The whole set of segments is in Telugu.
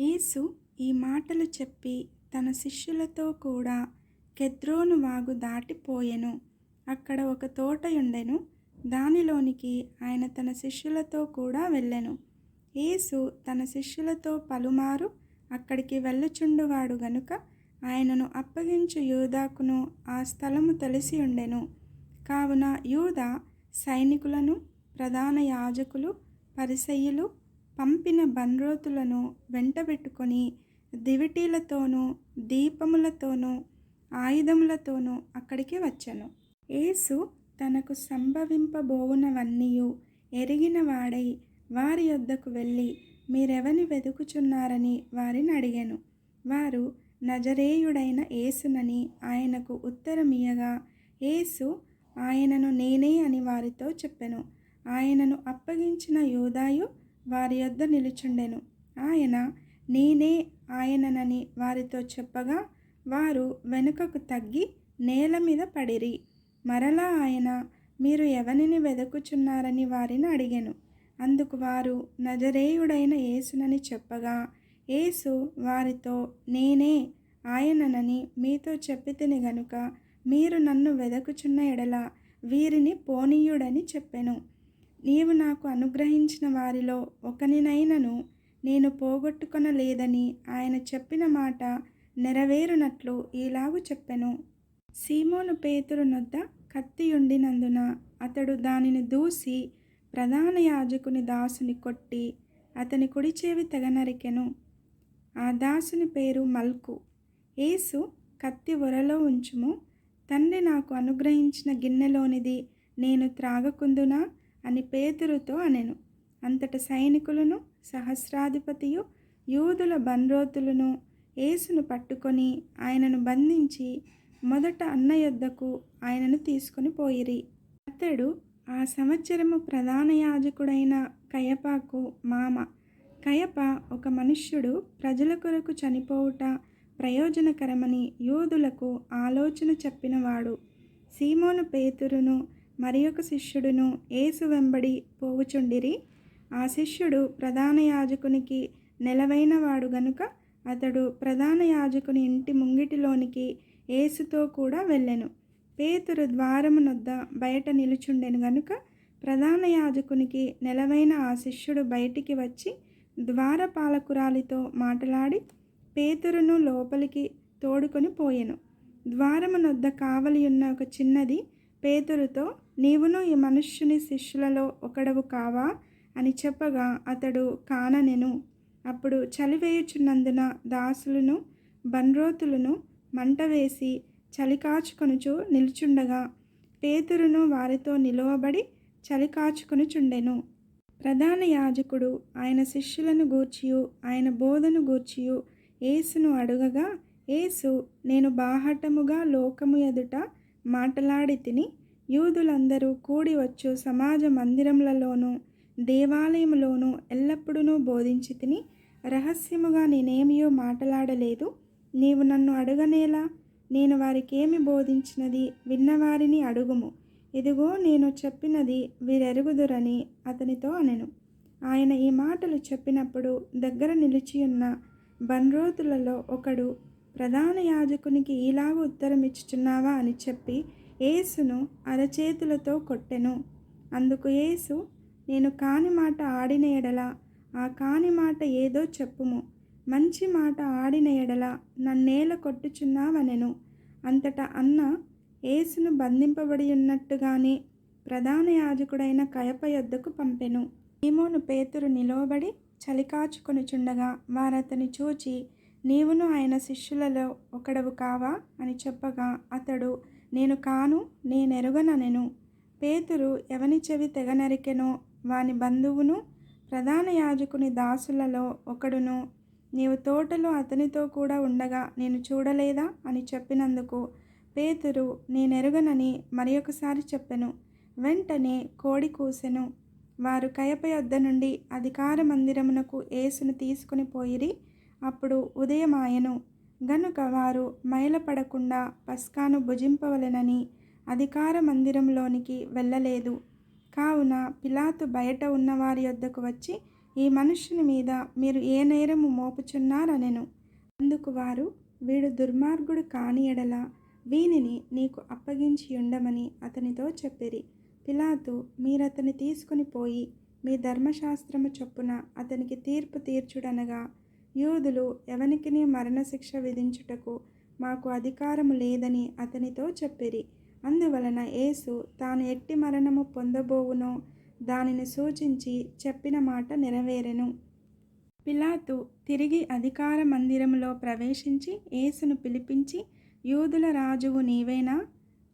యేసు ఈ మాటలు చెప్పి తన శిష్యులతో కూడా కెద్రోను వాగు దాటిపోయెను. అక్కడ ఒక తోటయుండెను దానిలోనికి ఆయన తన శిష్యులతో కూడా వెళ్ళెను. యేసు తన శిష్యులతో పలుమారు అక్కడికి వెళ్ళుచుండువాడు గనుక ఆయనను అప్పగించు యూదాకును ఆ స్థలము తెలిసి ఉండెను. కావున యూదా సైనికులను ప్రధాన యాజకులు పరిసయ్యులు పంపిన బండ్రోతులను వెంటబెట్టుకొని దివిటీలతోనూ దీపములతోనూ ఆయుధములతోనూ అక్కడికి వచ్చెను. యేసు తనకు సంభవింపబోవునవన్నీయు ఎరిగిన వాడై వారి యొద్దకు వెళ్ళి మీరెవని వెతుకుచున్నారని వారిని అడిగాను. వారు నజరేయుడైన యేసునని ఆయనకు ఉత్తరమియగా యేసు ఆయనను నేనే అని వారితో చెప్పెను. ఆయనను అప్పగించిన యోధాయు వారి యొద్ద నిలుచుండెను. ఆయన నేనే ఆయననని వారితో చెప్పగా వారు వెనుకకు తగ్గి నేల మీద పడిరి. మరలా ఆయన మీరు ఎవనిని వెదకుచున్నారని వారిని అడిగాను. అందుకు వారు నజరేయుడైన యేసునని చెప్పగా యేసు వారితో నేనే ఆయననని మీతో చెప్పితిని గనుక మీరు నన్ను వెదకుచున్న ఎడల వీరిని పోనీయుడని చెప్పెను. నీవు నాకు అనుగ్రహించిన వారిలో ఒకనినైనను నేను పోగొట్టుకొనలేదని ఆయన చెప్పిన మాట నెరవేరునట్లు ఈలాగు చెప్పెను. సీమోను పేతురు నొద్ద కత్తి ఉండినందున అతడు దానిని దూసి ప్రధాన యాజకుని దాసుని కొట్టి అతని కుడి చెవి తెగనరికెను. ఆ దాసుని పేరు మల్కు. యేసు కత్తి ఒరలో ఉంచుము. తండ్రి నాకు అనుగ్రహించిన గిన్నెలోనిది నేను త్రాగకుందునా? అని పేతురుతో అనెను. అంతట సైనికులను సహస్రాధిపతియు యూదుల బండ్రోతులను యేసును పట్టుకొని ఆయనను బంధించి మొదట అన్న యొద్దకు ఆయనను తీసుకొని పోయిరి. అతడు ఆ సంవత్సరము ప్రధాన యాజకుడైన కయపాకు మామ. కయప ఒక మనుష్యుడు ప్రజల కొరకు చనిపోవుట ప్రయోజనకరమని యూదులకు ఆలోచన చెప్పినవాడు. సీమోను పేతురును మరి ఒక శిష్యుడును ఏసు వెంబడి పోవుచుండిరి ఆ శిష్యుడు ప్రధాన యాజకునికి నెలవైనవాడు గనుక అతడు ప్రధాన యాజకుని ఇంటి ముంగిటిలోనికి ఏసుతో కూడా వెళ్ళెను. పేతురు ద్వారమునొద్ద బయట నిలుచుండెను గనుక ప్రధాన యాజకునికి నెలవైన ఆ శిష్యుడు బయటికి వచ్చి ద్వారపాలకురాలితో మాట్లాడి పేతురును లోపలికి తోడుకొని పోయెను. ద్వారమునొద్ద కావలి ఉన్న ఒక చిన్నది పేతురుతో నీవును ఈ మనుష్యుని శిష్యులలో ఒకడవు కావా? అని చెప్పగా అతడు కాననెను. అప్పుడు చలివేయుచున్నందున దాసులను బన్రోతులను మంట వేసి చలికాచుకొనుచు నిలుచుండగా నిల్చుండగా పేతురును వారితో నిలువబడి చలికాచుకొనుచుండెను. ప్రధాన యాజకుడు ఆయన శిష్యులను గూర్చియు ఆయన బోధను గూర్చియు. యేసును అడుగగా యేసు నేను బాహటముగా లోకము ఎదుట మాటలాడి తిని యూదులందరూ కూడి వచ్చు సమాజ మందిరములలోనూ దేవాలయములోనూ ఎల్లప్పుడూ బోధించి తిని రహస్యముగా నేనేమియో మాట్లాడలేదు. నీవు నన్ను అడగనేలా నేను వారికేమి బోధించినది విన్నవారిని అడుగుము. ఇదిగో నేను చెప్పినది వీరెరుగుదురని అతనితో అనెను. ఆయన ఈ మాటలు చెప్పినప్పుడు దగ్గర నిలిచియున్న బండ్రోతులలో ఒకడు ప్రధాన యాజకునికి ఇలాగ ఉత్తరం ఇచ్చుచున్నావా అని చెప్పి యేసును అరచేతులతో కొట్టెను. అందుకు యేసు నేను కాని మాట ఆడిన ఎడల ఆ కాని మాట ఏదో చెప్పుము. మంచి మాట ఆడిన ఎడల నన్నేల కొట్టుచున్నావనెను. అంతటా అన్న యేసును బంధింపబడి ఉన్నట్టుగానే ప్రధాన యాజకుడైన కయప యొద్దకు పంపెను. సీమోను పేతురు నిలవబడి చలికాచుకొనుచుండగా వారతని చూచి నీవును ఆయన శిష్యులలో ఒకడవు కావా? అని చెప్పగా అతడు నేను కాను నేనెరుగననెను. పేతురు ఎవని చెవి తెగ నరికెనో వాని బంధువును ప్రధాన యాజకుని దాసులలో ఒకడును. నీవు తోటలో అతనితో కూడా ఉండగా నేను చూడలేదా అని చెప్పినందుకు పేతురు నేనెరుగనని మరి ఒకసారి చెప్పెను. వెంటనే కోడి కూసెను. వారు కయప యొద్ద నుండి అధికార మందిరమునకు యేసును తీసుకుని పోయిరి. అప్పుడు ఉదయమాయను. గనుక వారు మైలపడకుండా పస్కాను భుజింపవలెనని అధికార మందిరంలోనికి వెళ్ళలేదు. కావున పిలాతు బయట ఉన్నవారి యొద్దకు వచ్చి ఈ మనుష్యుని మీద మీరు ఏ నేరము మోపుచున్నారనెను. అందుకు వారు వీడు దుర్మార్గుడు కాని ఎడల వీనిని నీకు అప్పగించి ఉండమని అతనితో చెప్పిరి. పిలాతు మీరతని తీసుకుని పోయి మీ ధర్మశాస్త్రము చొప్పున అతనికి తీర్పు తీర్చుడనగా యూదులు ఎవనికిని మరణశిక్ష విధించుటకు మాకు అధికారము లేదని అతనితో చెప్పిరి. అందువలన యేసు తాను ఎట్టి మరణము పొందబోవునో దానిని సూచించి చెప్పిన మాట నెరవేరెను. పిలాతు తిరిగి అధికార మందిరములో ప్రవేశించి యేసును పిలిపించి యూదుల రాజువు నీవేనా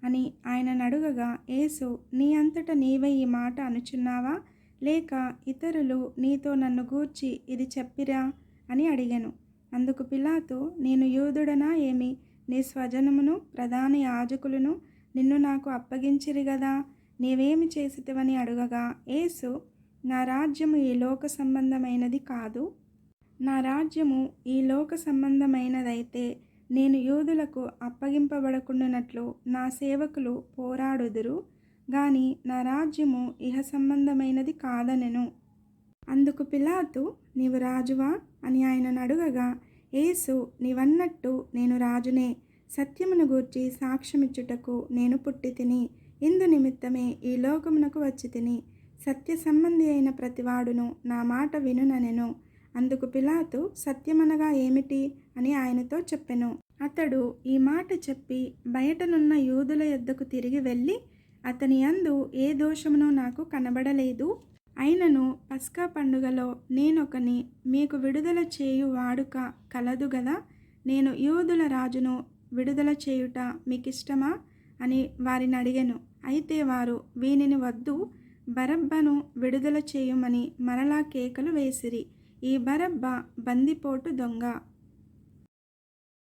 అని ఆయన నడుగగా యేసు నీ అంతట నీవే ఈ మాట అనుచున్నావా? లేక ఇతరులు నీతో నన్ను గూర్చి ఇది చెప్పిరా? అని అడిగాను. అందుకు పిలాతు నేను యూదుడనా ఏమి? నీ స్వజనమును ప్రధాన యాజకులను నిన్ను నాకు అప్పగించిరి గదా? నీవేమి చేసితివని అడుగగా యేసు నా రాజ్యము ఈ లోక సంబంధమైనది కాదు. నా రాజ్యము ఈ లోక సంబంధమైనదైతే నేను యూదులకు అప్పగింపబడకుండానట్లు నా సేవకులు పోరాడుదురు. గాని నా రాజ్యము ఇహ సంబంధమైనది కాదనెను. అందుకు పిలాతు నీవు రాజువా? అని ఆయనను అడుగగా ఏసు నీవన్నట్టు నేను రాజునే. సత్యమును గూర్చి సాక్ష్యమిచ్చుటకు నేను పుట్టి తిని ఇందు నిమిత్తమే ఈ లోకమునకు వచ్చి తిని సత్య సంబంధి అయిన ప్రతివాడును నా మాట వినుననెను. అందుకు పిలాతు సత్యమనగా ఏమిటి? అని ఆయనతో చెప్పెను. అతడు ఈ మాట చెప్పి బయటనున్న యూదుల యొద్దకు తిరిగి వెళ్ళి అతని యందు ఏ దోషమునో నాకు కనబడలేదు. అయినను పస్కా పండుగలో నేనొకని మీకు విడుదల చేయు వాడుక కలదు గదా? నేను యూదుల రాజును విడుదల చేయుట మీకిష్టమా? అని వారిని అడిగాను. అయితే వారు వీనిని వద్దు బరబ్బను విడుదల చేయమని మరలా కేకలు వేసిరి. ఈ బరబ్బ బందిపోటు దొంగ.